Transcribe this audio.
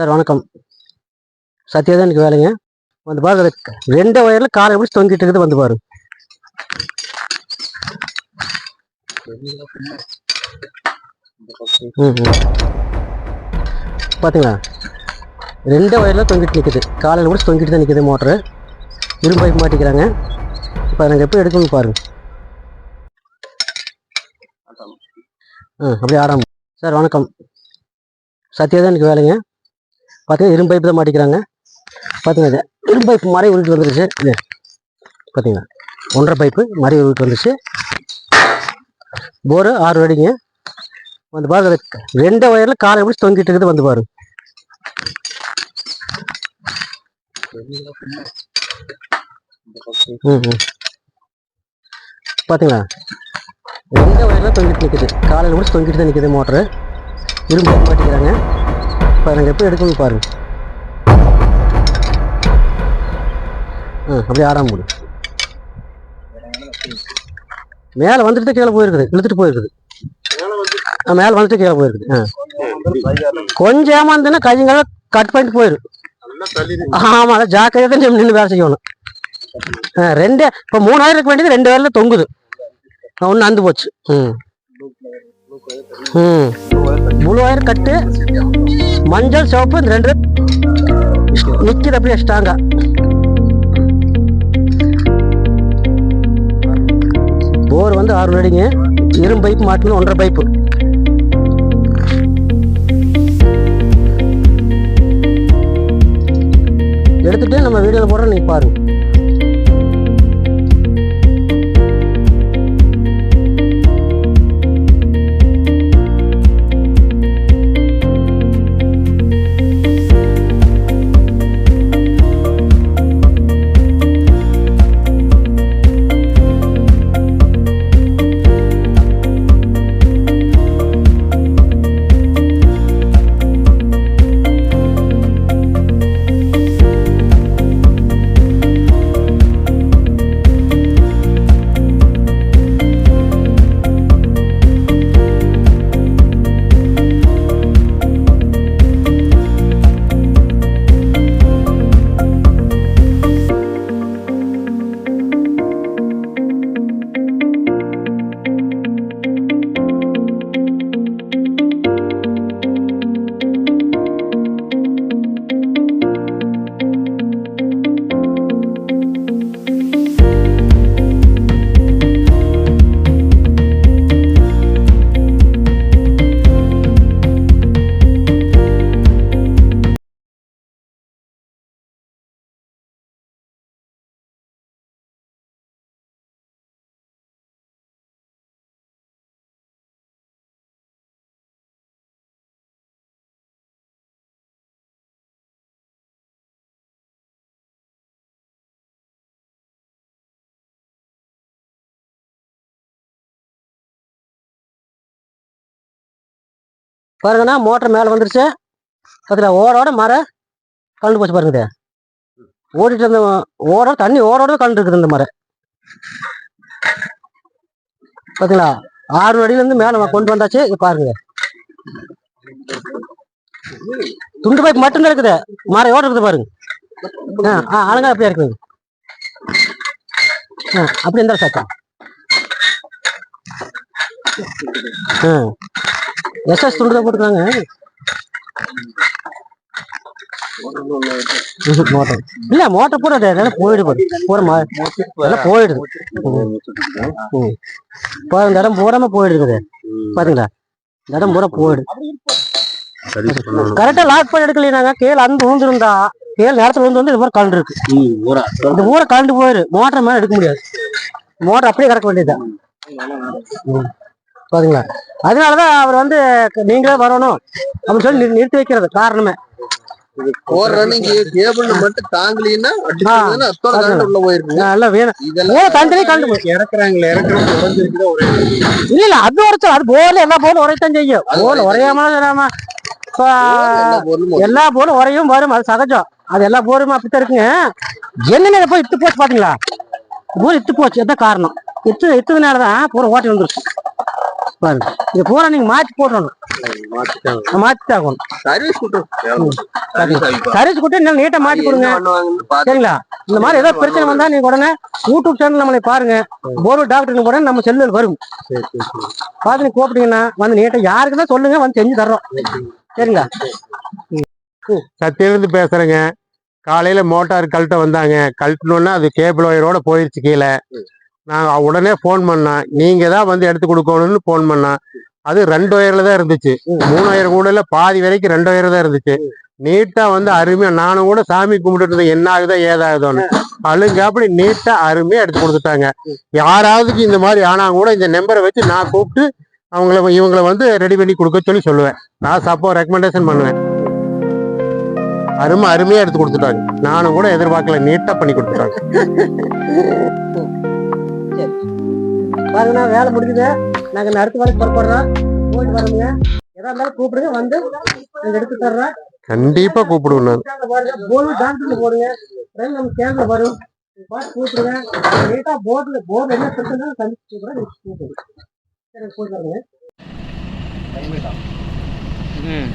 Sir வணக்கம். சத்யா எனக்கு வேலைங்க. வந்து பாருங்க ரெண்டு ஒயரில் காலை எப்படி தொங்கிட்டு இருக்குது வந்து பாரு பார்த்தீங்களா ரெண்டு ஒயரில் தொங்கிட்டு நிற்குது காலையில் கூட தொங்கிட்டு தான் நிற்குது மோட்ரு. இரும்பு பைப் மாட்டிக்கிறாங்க. இப்போ நாங்கள் எப்படி எடுக்கணும்னு பாருங்க. ஆ அப்படியே ஆறாம் சார் வணக்கம். சத்யா தான் எனக்கு வேலைங்க. பார்த்தீங்கன்னா இரும்பு பைப் தான் மாட்டிக்கிறாங்க. பார்த்தீங்கன்னா இது? இரும்பு பைப் மறை உருட்டு வந்துருச்சு. இது பார்த்தீங்களா ஒன்றரை பைப்பு மறை உருட்டு வந்துருச்சு. போரு ஆறு அடிங்க. வந்து பாருங்க ரெண்டு ஒயரில் காலை பிடிச்சி தொங்கிட்டு இருக்குது வந்து பாரு பார்த்தீங்களா ம். பாத்தீங்களா? ரெண்டு வயர்ல தொங்கிட்டு நிற்குது காலையில் பிடிச்சி தொங்கிட்டு தான் நிற்குது மோட்ரு இரும்பு மாட்டிக்கிறாங்க. இப்போ எப்போ எப்படி எடுக்கணும்னு பாருங்க. ஆ அப்படியே ஆறாம் போடு மேலே வந்துட்டு கீழே போயிருக்குது இழுத்துட்டு போயிருக்குது. மேலே வந்துட்டு கீழே போயிருக்குது ஆ. கொஞ்சம் ஏமாந்துன்னா கையங்களை கட் பண்ணிட்டு போயிரு ஆமாம் அதான் நின்று வேலை செய்யணும். ஆ, ரெண்டு இப்போ மூணாயிரம் இருக்க வேண்டியது ரெண்டு வேலையில தொங்குது. ஒன்று அந்து போச்சு. ம். முழு ஒயர் கட்டு மஞ்சள் சிவப்பு இந்த ரெண்டு நிக்குது அப்படியே ஸ்ட்ராங்காக போர் வந்து ஆறு அடிங்க. இரும்பு பைப் மாட்டணும் ஒன்றரை பைப்பு எடுத்துட்டு நம்ம வீடியோவில் போடுறோம் நீங்கள் பாருங்க. பாருங்கண்ணா மோட்டர் மேலே வந்துருச்சு. அதில் ஓடோட மர கலந்து போச்சு பாருங்க ஓடிட்டு இருந்த ஓட தண்ணி ஓடோட கலந்து இருக்குது இந்த மரம் பார்த்தீங்களா ஆறு அடியிலேருந்து மேலே கொண்டு வந்தாச்சு. இது பாருங்க. துண்டு பைப் மட்டும்தான் இருக்குது. மரம் ஓட இருக்குது பாருங்க. ஆ ஆ அழகா அப்படியே இருக்குது ஆ அப்படி இருந்தாலும் சத்தம். ஆ. எஸ்எஸ் துண்டு தான் போட்டுருக்காங்க மோட்டர் இல்ல மோட்டர் போட அதெல்லாம் போயிடு போகுது பூரா போயிடுது. இந்த இடம் பூராம போயிடுது பாத்தீங்களா? இந்த இடம் பூரா போயிடு. கரெக்டா லாக் பண்ணி எடுக்கலைனாங்க கேள் அந்த விழுந்துருந்தா. கேள் நேரத்துல வந்து இது மாதிரி கலண்டு இருக்கு. இந்த ஊரை கலண்டு போயிரு மோட்டர் மேல எடுக்க முடியாது. மோட்டர் அப்படியே கறக்க வேண்டியதுதான். பாத்தீங்களா? அதனாலதான் அவர் வந்து நீங்களே வரணும் அப்படின்னு சொல்லி நிறு- நிறுத்தி வைக்கிறது காரணமே. எல்லா போலும் உரையாம வரும் அது சகஜம். அது எல்லா போருமே அப்படித்தான் இருக்குங்க. என்னென்ன போய் இத்து போச்சு பாத்தீங்களா? போர் இத்து போச்சு எதான் காரணம். இத்து இத்ததுனாலதான் பூரா ஓட்டி வந்துருச்சு. பாருங்க. இது பூரா நீங்க மாத்தி போடணும் மாத்தி தாக்கணும் சர்வீஸ் சர்வீஸ் கொடுத்து நீட்டா மாத்தி கொடுங்க. சரிங்களா? இந்த மாதிரி ஏதோ பிரச்சனை வந்தா நீங்க உடனே யூடியூப் சேனல் நம்மளை பாருங்க. போர்வெல் டாக்டர் உடனே நம்ம செல்லுல வரும். பார்த்து நீங்க கூப்பிட்டீங்கன்னா வந்து நீட்டா யாருக்கு தான் சொல்லுங்க வந்து செஞ்சு தர்றோம். சரிங்களா? சத்தியிலிருந்து பேசுறேங்க. காலையில மோட்டார் கழட்ட வந்தாங்க. கழட்டணும்னா அது கேபிள் ஒயரோட போயிருச்சு கீழே. நான் உடனே ஃபோன் பண்ணேன். நீங்கள் தான் வந்து எடுத்து கொடுக்கணும்னு ஃபோன் பண்ணேன். அது ரெண்டு ஒயரில் தான் இருந்துச்சு. மூணு ஒயர் பாதி வரைக்கும் ரெண்டு ஒயர் தான் இருந்துச்சு. நீட்டாக வந்து அருமையாக நானும் கூட சாமி கும்பிட்டு இருந்தேன். என்ன ஆகுதோ ஏதாகுதோன்னு. அழுங்க அப்படி அருமையாக அருமையா எடுத்து கொடுத்துட்டாங்க. யாராவதுக்கு இந்த மாதிரி ஆனால் கூட இந்த நம்பரை வச்சு நான் கூப்பிட்டு அவங்கள இவங்களை வந்து ரெடி பண்ணி கொடுக்க சொல்லி சொல்லுவேன். நான் சப்போ ரெக்கமெண்டேஷன் பண்ணுவேன். அருமை அருமையாக எடுத்து கொடுத்துட்டாங்க. நானும் கூட எதிர்பார்க்கல நீட்டாக பண்ணி கொடுத்துட்டாங்க. பாருங்கண்ணா வேலை முடிஞ்சுது. நாங்க இந்த அடுத்த வேலைக்கு புறப்படுறோம். போயிட்டு வரோங்க. எதா இருந்தாலும் கூப்பிடுங்க. வந்து நாங்க எடுத்து தர்றோம் கண்டிப்பா கூப்பிடுவேன் நான் போர்டு டாக்டர்ல போடுங்க. அப்புறம் நம்ம சேனல்ல வரும். பார்த்து கூப்பிடுங்க. நீட்டா போர்டுல போர்டு என்ன பிரச்சனை கண்டிச்சு கூட கூப்பிடுங்க. சரி போயிட்டு வரேங்க. ம்.